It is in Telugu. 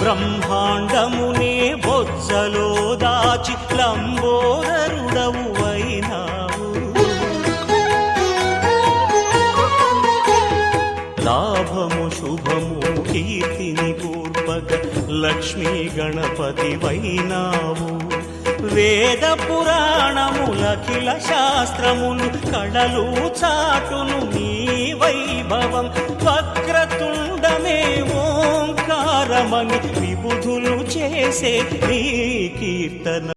బ్రహ్మాండమునే బొజ్జలో దాచి లంబోదరుడవు అయినావు లాభము శుభము కీర్తిని పూర్వక లక్ష్మీ గణపతి వైనావు వేద పురాణములఖిల శాస్త్రములు కడలు చాటును ఓంకారమని విబుధులు చేసే నీ కీర్తన.